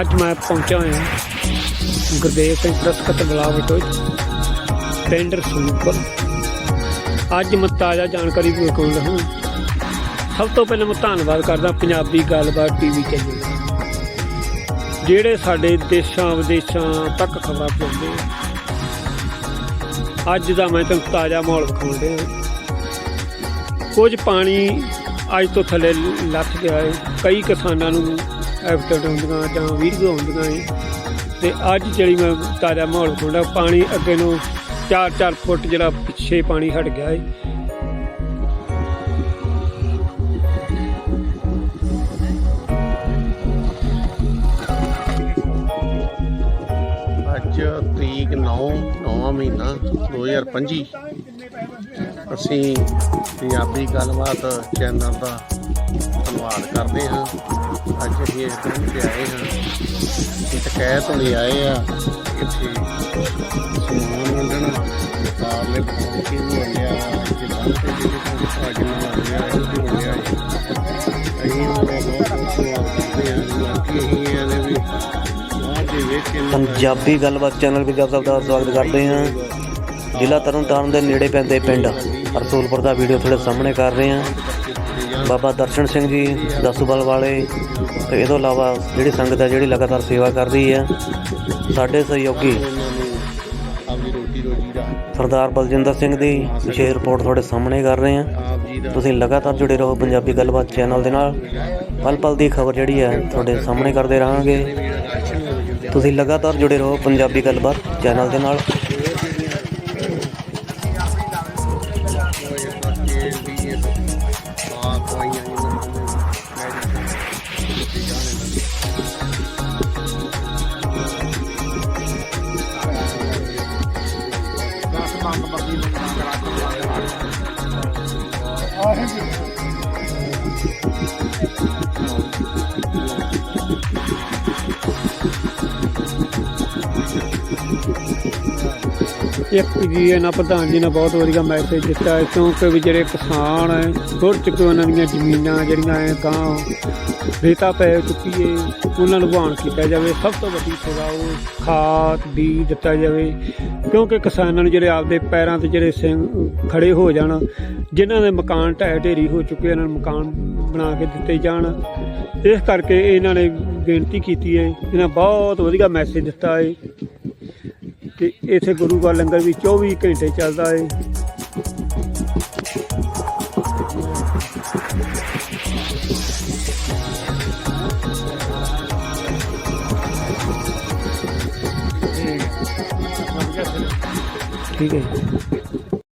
ਅੱਜ ਮੈਂ ਪਹੁੰਚਾ ਹਾਂ ਗੁਰਦੇਵ ਸਿੰਘ ਦਸਤਖਤ ਬਲਾਕ ਵਿੱਚ ਪਿੰਡ ਰਸੂਲਪੁਰ। ਅੱਜ ਮੈਂ ਤਾਜ਼ਾ ਜਾਣਕਾਰੀ ਕੋਲ ਹਾਂ ਸਭ ਤੋਂ ਪਹਿਲਾਂ ਮੈਂ ਧੰਨਵਾਦ ਕਰਦਾ ਪੰਜਾਬੀ ਗੱਲਬਾਤ ਟੀਵੀ ਚੈਨਲ ਜਿਹੜੇ ਸਾਡੇ ਦੇਸ਼ਾਂ ਵਿਦੇਸ਼ਾਂ ਤੱਕ ਖਬਰਾਂ ਪਹੁੰਚਦੇ ਆ। ਅੱਜ ਦਾ ਮੈਂ ਤੁਹਾਨੂੰ ਤਾਜ਼ਾ ਮਾਹੌਲ ਵਿਖਾਉਣ ਹਾਂ ਕੁਝ ਪਾਣੀ ਅੱਜ ਤੋਂ ਥੱਲੇ ਲੱਥ ਗਿਆ ਹੈ। ਕਈ ਕਿਸਾਨਾਂ ਨੂੰ ਐਕਸੀਡੈਂਟ ਹੁੰਦੀਆਂ ਜਾਂ ਵੀਡੀਓ ਹੁੰਦੀਆਂ ਏ। ਤੇ ਅੱਜ ਜਿਹੜੀ ਮੈਂ ਤਾਜ਼ਾ ਮਾਹੌਲ ਵਿਖਾਉਂਦਾ ਪਾਣੀ ਅੱਗੇ ਨੂੰ 4-4 ਫੁੱਟ ਜਿਹੜਾ ਪਿੱਛੇ ਪਾਣੀ ਹਟ ਗਿਆ ਏ। ਅੱਜ ਤਰੀਕ 9 ਨੌਵਾਂ ਮਹੀਨਾ 2025 ਅਸੀਂ ਪੰਜਾਬੀ ਗੱਲਬਾਤ ਚੈਨਲ ਦਾ ਧੰਨਵਾਦ ਕਰਦੇ ਹਾਂ। ਅੱਜ ਅਸੀਂ ਇਸ ਦਿਨ ਤੇ ਆਏ ਹਾਂ। ਸ਼ਿਕਾਇਤ ਹੋਣੀ ਆਏ ਆ ਇੱਥੇ ਸਮਾਨ ਵੰਡਣ ਪਾਰਲੇ ਪਹੁੰਚੀ ਵੀ ਵੰਡਿਆ ਕਿ ਬੰਦ ਤੇ ਜਿਹੜੇ ਕੋਈ ਸਾਜਨ ਵੰਡਿਆ ਇਹ ਵੀ ਵੰਡਿਆ ਅਸੀਂ ਉਹਦਾ ਬਹੁਤ ਬਹੁਤ ਧੰਨਵਾਦ ਕਰਦੇ ਹਾਂ। ਬਾਕੀ ਅਸੀਂ ਇਹਦੇ ਵੀ ਪੰਜਾਬੀ ਗੱਲਬਾਤ ਚੈਨਲ ਵਿੱਚ ਆਪ ਸਭ ਦਾ ਸਵਾਗਤ ਕਰਦੇ ਹਾਂ। ਜ਼ਿਲ੍ਹਾ ਤਰਨਤਾਰਨ ਦੇ ਨੇੜੇ ਪੈਂਦੇ ਪਿੰਡ ਰਸੂਲਪੁਰ ਦਾ ਵੀਡੀਓ ਤੁਹਾਡੇ ਸਾਹਮਣੇ ਕਰ ਰਹੇ ਹਾਂ। ਬਾਬਾ ਦਰਸ਼ਨ ਸਿੰਘ ਜੀ ਦਸੂਬਲ ਵਾਲੇ ਤੇ ਇਹ ਤੋਂ ਇਲਾਵਾ ਜਿਹੜੀ ਸੰਗਤ ਹੈ ਜਿਹੜੀ ਲਗਾਤਾਰ ਸੇਵਾ ਕਰ ਰਹੀ ਹੈ, ਸਾਡੇ ਸਹਿਯੋਗੀ ਸਰਦਾਰ ਬਲਜਿੰਦਰ ਸਿੰਘ ਦੀ ਵਿਸ਼ੇਸ਼ ਰਿਪੋਰਟ ਤੁਹਾਡੇ ਸਾਹਮਣੇ ਕਰ ਰਹੇ ਹਾਂ। ਤੁਸੀਂ ਲਗਾਤਾਰ ਜੁੜੇ ਰਹੋ ਪੰਜਾਬੀ ਗੱਲਬਾਤ ਚੈਨਲ ਦੇ ਨਾਲ। ਪਲ ਪਲ ਦੀ ਖਬਰ ਜਿਹੜੀ ਹੈ ਤੁਹਾਡੇ ਸਾਹਮਣੇ ਕਰਦੇ ਰਹਾਂਗੇ। ਤੁਸੀਂ ਲਗਾਤਾਰ ਜੁੜੇ ਰਹੋ ਪੰਜਾਬੀ ਗੱਲਬਾਤ ਚੈਨਲ ਦੇ ਨਾਲ। trabajen ਇੱਕ ਜੀ ਇਹਨਾਂ ਪ੍ਰਧਾਨ ਜੀ ਨੇ ਬਹੁਤ ਵਧੀਆ ਮੈਸੇਜ ਦਿੱਤਾ ਹੈ, ਕਿਉਂਕਿ ਵੀ ਜਿਹੜੇ ਕਿਸਾਨ ਹੈ ਛੁੱਟ ਚੁੱਕੇ ਉਹਨਾਂ ਦੀਆਂ ਜ਼ਮੀਨਾਂ ਜਿਹੜੀਆਂ ਹੈ, ਤਾਂ ਰੇਤਾ ਪੈ ਚੁੱਕੀ ਹੈ, ਉਹਨਾਂ ਨੂੰ ਬਹਾਨ ਕੀਤਾ ਜਾਵੇ। ਸਭ ਤੋਂ ਵੱਡੀ ਸੇਵਾ ਉਹ ਖਾਦ, ਬੀਜ ਦਿੱਤਾ ਜਾਵੇ, ਕਿਉਂਕਿ ਕਿਸਾਨਾਂ ਨੂੰ ਜਿਹੜੇ ਆਪਦੇ ਪੈਰਾਂ ਤੇ ਜਿਹੜੇ ਸਿੰਘ ਖੜੇ ਹੋ ਜਾਣ, ਜਿਨ੍ਹਾਂ ਦੇ ਮਕਾਨ ਢਹਿ ਢੇਰੀ ਹੋ ਚੁੱਕੇ ਉਹਨਾਂ ਨੂੰ ਮਕਾਨ ਬਣਾ ਕੇ ਦਿੱਤੇ ਜਾਣ। ਇਸ ਕਰਕੇ ਇਹਨਾਂ ਨੇ ਬੇਨਤੀ ਕੀਤੀ ਹੈ, ਇਹਨਾਂ ਬਹੁਤ ਵਧੀਆ ਮੈਸੇਜ ਦਿੱਤਾ ਹੈ। ਕਿ ਇੱਥੇ ਗੁਰੂ ਦਾ ਲੰਗਰ ਵੀ 24 ਘੰਟੇ ਚੱਲਦਾ ਹੈ ਠੀਕ ਹੈ ਜੀ।